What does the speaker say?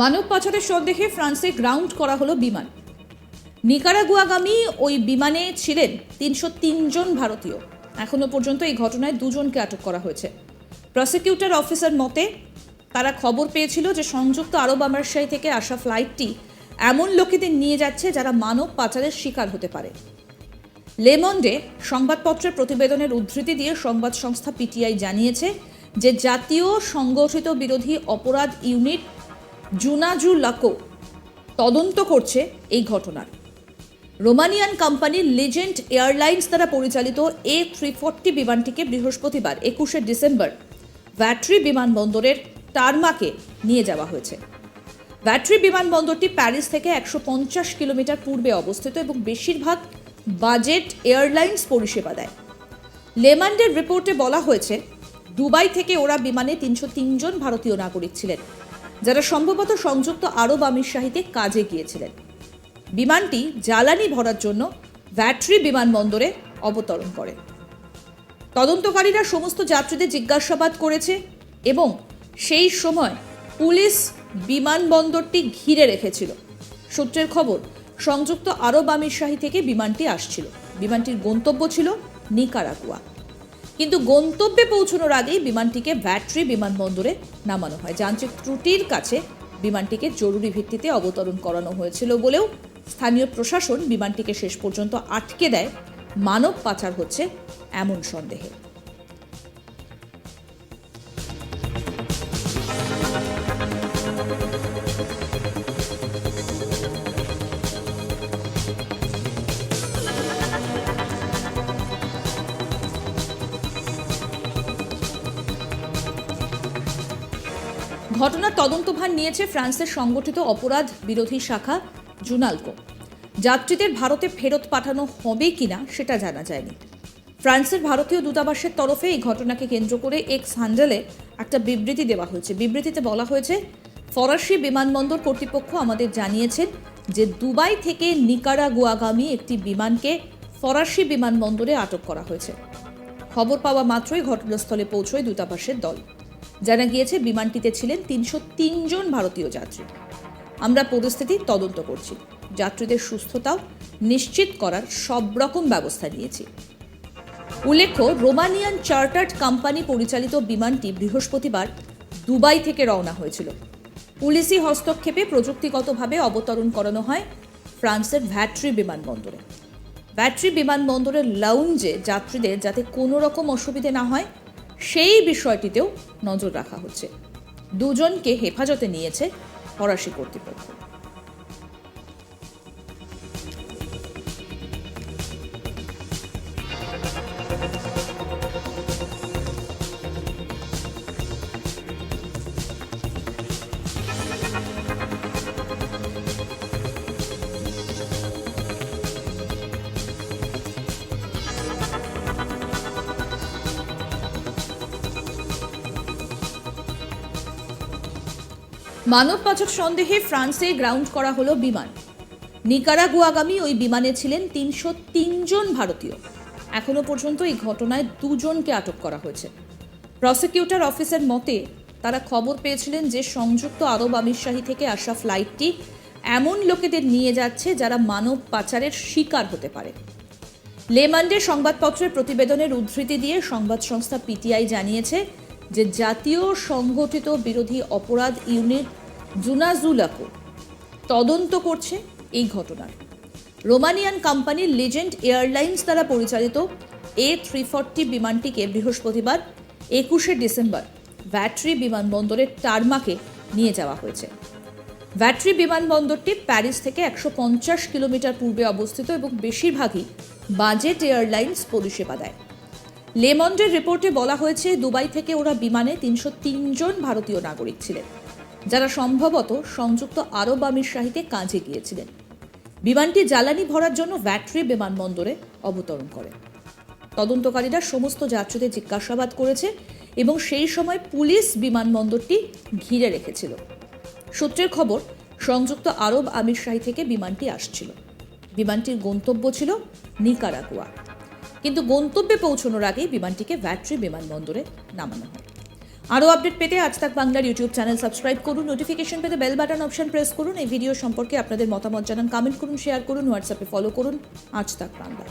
মানব পাচারের সন্দেহে ফ্রান্সে গ্রাউন্ড করা হলো বিমান। নিকারাগুয়াগামী ওই বিমানে ছিলেন তিনশো জন ভারতীয়। এখনও পর্যন্ত এই ঘটনায় দুজনকে আটক করা হয়েছে। প্রসিকিউটর অফিসার মতে, তারা খবর পেয়েছিল যে সংযুক্ত আরব আমিরাতশাহী থেকে আসা ফ্লাইটটি এমন লোকেদের নিয়ে যাচ্ছে যারা মানব পাচারের শিকার হতে পারে। লেমন্ডে সংবাদপত্রের প্রতিবেদনের উদ্ধৃতি দিয়ে সংবাদ সংস্থা পিটিআই জানিয়েছে যে জাতীয় সংগঠিত বিরোধী অপরাধ ইউনিট জুনাজু লাকো তদন্ত করছে এই ঘটনার। রোমানিয়ান কোম্পানি লিজেন্ড এয়ারলাইন্স দ্বারা পরিচালিত এ থ্রি ফোরটি বিমানটিকে বৃহস্পতিবার একুশে ডিসেম্বর ভ্যাটরি বিমানবন্দরের টারমাকে নিয়ে যাওয়া হয়েছে। ব্যাটারি বিমানবন্দরটি প্যারিস থেকে একশো পঞ্চাশ কিলোমিটার পূর্বে অবস্থিত এবং বেশিরভাগ বাজেট এয়ারলাইন্স পরিষেবা দেয়। লেমান্ডের রিপোর্টে বলা হয়েছে, দুবাই থেকে ওরা বিমানে তিনশো জন ভারতীয় নাগরিক ছিলেন। যারা সম্ভবত সংযুক্ত আরব আমিরশাহিতে কাজে গিয়েছিলেন। বিমানটি জ্বালানি ভরার জন্য ব্যাটারি বিমানবন্দরে অবতরণ করে। তদন্তকারীরা সমস্ত যাত্রীদের জিজ্ঞাসাবাদ করেছে এবং সেই সময় পুলিশ বিমানবন্দরটি ঘিরে রেখেছিল। সূত্রের খবর, সংযুক্ত আরব আমিরশাহী থেকে বিমানটি আসছিল। বিমানটির গন্তব্য ছিল নিকারাগুয়া। কিন্তু গন্তব্যে পৌঁছানোর আগেই বিমানটিকে ব্যাটারি বিমানবন্দরে নামানো হয়। যান্ত্রিক ত্রুটির কাছে বিমানটিকে জরুরি ভিত্তিতে অবতরণ করানো হয়েছিল বলেও স্থানীয় প্রশাসন বিমানটিকে শেষ পর্যন্ত আটকে দেয়। মানব পাচার হচ্ছে এমন সন্দেহে। ঘটনার তদন্তভার নিয়েছে ফ্রান্সের সংগঠিত অপরাধ বিরোধী শাখা জুনালকো। যাত্রীদের ভারতে ফেরত পাঠানো হবে কিনা সেটা জানা যায়নি। ফ্রান্সের ভারতীয় দূতাবাসের তরফে এই ঘটনাকে কেন্দ্র করে এক্স হ্যান্ডেলে একটা বিবৃতি দেওয়া হয়েছে। বিবৃতিতে বলা হয়েছে, ফরাসি বিমানবন্দর কর্তৃপক্ষ আমাদের জানিয়েছেন যে দুবাই থেকে নিকারাগুয়াগামী একটি বিমানকে ফরাসি বিমানবন্দরে আটক করা হয়েছে। খবর পাওয়া মাত্রই ঘটনাস্থলে পৌঁছয় দূতাবাসের দল। জানা গিয়েছে, বিমানটিতে ছিলেন তিনশো জন ভারতীয় যাত্রী। আমরা পরিস্থিতি তদন্ত করছি। যাত্রীদের সুস্থতাও নিশ্চিত করার সব রকম ব্যবস্থা নিয়েছি। উল্লেখ্য, রোমানিয়ান চার্টার্ড কোম্পানি পরিচালিত বিমানটি বৃহস্পতিবার দুবাই থেকে রওনা হয়েছিল। পুলিশি হস্তক্ষেপে প্রযুক্তিগতভাবে অবতরণ করানো হয় ফ্রান্সের ভ্যাটরি বিমানবন্দরে। ব্যাটারি বিমানবন্দরের লাউঞ্জে যাত্রীদের যাতে কোনো রকম অসুবিধে না হয় সেই বিষয়টিতেও নজর রাখা হচ্ছে। দুজনকে হেফাজতে নিয়েছে ফরাসি কর্তৃপক্ষ। মানব পাচার সন্দেহে ফ্রান্সে গ্রাউন্ড করা হলো বিমান। নিকারাগুয়াগামী ওই বিমানে ছিলেন তিনশো জন ভারতীয়। এখনও পর্যন্ত এই ঘটনায় দুজনকে আটক করা হয়েছে। প্রসিকিউটর অফিসের মতে, তারা খবর পেয়েছিলেন যে সংযুক্ত আরব আমিরশাহী থেকে আসা ফ্লাইটটি এমন লোকেদের নিয়ে যাচ্ছে যারা মানব পাচারের শিকার হতে পারে। লেমান্ডে সংবাদপত্রের প্রতিবেদনের উদ্ধৃতি দিয়ে সংবাদ সংস্থা পিটিআই জানিয়েছে যে জাতীয় সংগঠিত বিরোধী অপরাধ ইউনিট জুনাজুলাকো তদন্ত করছে এই ঘটনার। রোমানিয়ান কোম্পানি লিজেন্ড এয়ারলাইন্স দ্বারা পরিচালিত এ থ্রি ফর্টি বিমানটিকে বৃহস্পতিবার একুশে ডিসেম্বর ব্যাটারি বিমানবন্দরের টারমাকে নিয়ে যাওয়া হয়েছে। ব্যাটারি বিমানবন্দরটি প্যারিস থেকে একশো পঞ্চাশ কিলোমিটার পূর্বে অবস্থিত এবং বেশিরভাগই বাজেট এয়ারলাইন্স পরিষেবা দেয়। লেমন্ডের রিপোর্টে বলা হয়েছে, দুবাই থেকে ওরা বিমানে তিনশো জন ভারতীয় নাগরিক ছিলেন, যারা সম্ভবত সংযুক্ত আরব আমির আমিরশাহীতে কাজে গিয়েছিলেন। বিমানটি জ্বালানি ভরার জন্য ব্যাটারি বিমানবন্দরে অবতরণ করে। তদন্তকারীরা সমস্ত যাত্রীদের জিজ্ঞাসাবাদ করেছে এবং সেই সময় পুলিশ বিমানবন্দরটি ঘিরে রেখেছিল। সূত্রের খবর, সংযুক্ত আরব আমিরশাহী থেকে বিমানটি আসছিল। বিমানটির গন্তব্য ছিল নিকারাগুয়া। কিন্তু গন্তব্যে পৌঁছানোর আগেই বিমানটিকে ব্যাটারি বিমানবন্দরে নামানো হয়। আরও আপডেট পেতে আজ তাক বাংলার ইউটিউব চ্যানেল সাবস্ক্রাইব করুন, নোটিফিকেশন পেতে বেল বাটন অপশন প্রেস করুন, এই ভিডিও সম্পর্কে আপনাদের মতামত জানান, কমেন্ট করুন, শেয়ার করুন, হোয়াটসঅ্যাপে ফলো করুন, আজ তাক বাংলা।